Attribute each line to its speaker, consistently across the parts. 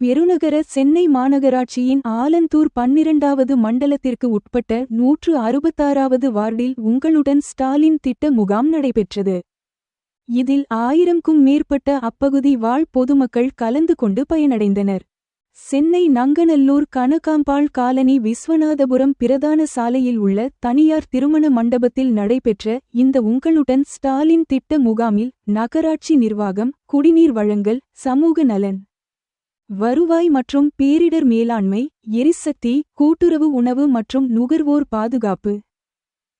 Speaker 1: பெருநகர சென்னை மாநகராட்சியின் ஆலந்தூர் பன்னிரண்டாவது மண்டலத்திற்கு உட்பட்ட நூற்று அறுபத்தாறாவது வார்டில் உங்களுடன் ஸ்டாலின் திட்ட முகாம் நடைபெற்றது. இதில் ஆயிரம்க்கும் மேற்பட்ட அப்பகுதி வாழ் பொதுமக்கள் கலந்து கொண்டு பயனடைந்தனர். சென்னை நங்கநல்லூர் கனகாம்பாள் காலனி விஸ்வநாதபுரம் பிரதான சாலையில் உள்ள தனியார் திருமண மண்டபத்தில் நடைபெற்ற இந்த உங்களுடன் ஸ்டாலின் திட்ட முகாமில் நகராட்சி நிர்வாகம் குடிநீர் வழங்கல் சமூக நலன் வருவாய் மற்றும் பேரிடர் மேலாண்மை எரிசக்தி கூட்டுறவு உணவு மற்றும் நுகர்வோர் பாதுகாப்பு.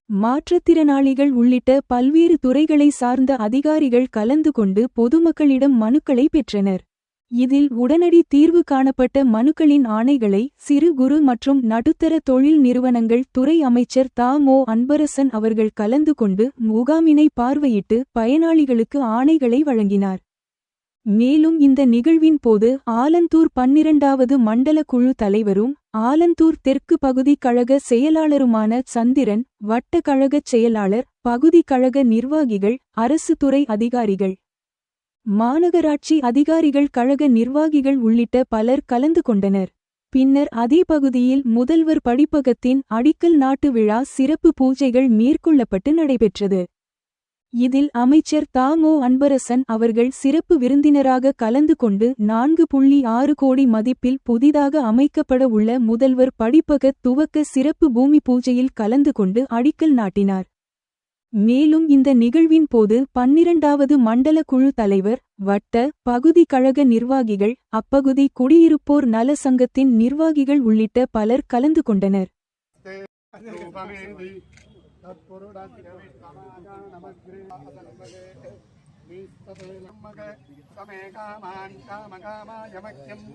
Speaker 1: மாற்றுத்திறனாளிகள் உள்ளிட்ட பல்வேறு துறைகளை சார்ந்த அதிகாரிகள் கலந்து கொண்டு பொதுமக்களிடம் மனுக்களை பெற்றனர். இதில் உடனடி தீர்வு காணப்பட்ட மனுக்களின் ஆணைகளை சிறு குறு மற்றும் நடுத்தர தொழில் நிறுவனங்கள் துறை அமைச்சர் தா. மோ. அன்பரசன் அவர்கள் கலந்து கொண்டு முகாமினை பார்வையிட்டு பயனாளிகளுக்கு ஆணைகளை வழங்கினார். மேலும் இந்த நிகழ்வின் போது ஆலந்தூர் பன்னிரண்டாவது மண்டல குழு தலைவரும் ஆலந்தூர் தெற்கு பகுதி கழக செயலாளருமான சந்திரன் வட்ட கழகச் செயலாளர் பகுதி கழக நிர்வாகிகள் அரசு துறை அதிகாரிகள். மாநகராட்சி அதிகாரிகள் கழக நிர்வாகிகள் உள்ளிட்ட பலர் கலந்து கொண்டனர். பின்னர் அதே பகுதியில் முதல்வர் படிப்பகத்தின் அடிக்கல் நாட்டு விழா சிறப்பு பூஜைகள் மேற்கொள்ளப்பட்டு நடைபெற்றது. இதில் அமைச்சர் தாமோ அன்பரசன் அவர்கள் சிறப்பு விருந்தினராக கலந்து கொண்டு நான்கு புள்ளி ஆறு கோடி மதிப்பில் புதிதாக அமைக்கப்பட உள்ள முதல்வர் படிப்பக துவக்க சிறப்பு பூமி பூஜையில் கலந்து கொண்டு அடிக்கல் நாட்டினார் மேலும் இந்த நிகழ்வின் போது பன்னிரண்டாவது மண்டல குழு தலைவர் வட்ட பகுதி கழக நிர்வாகிகள் அப்பகுதி குடியிருப்போர் நல சங்கத்தின் நிர்வாகிகள் உள்ளிட்ட பலர் கலந்து கொண்டனர்
Speaker 2: ரூபமேந்தி தத்புருடாத்மகே சமே காமான் காமகாமாய மக்கியம்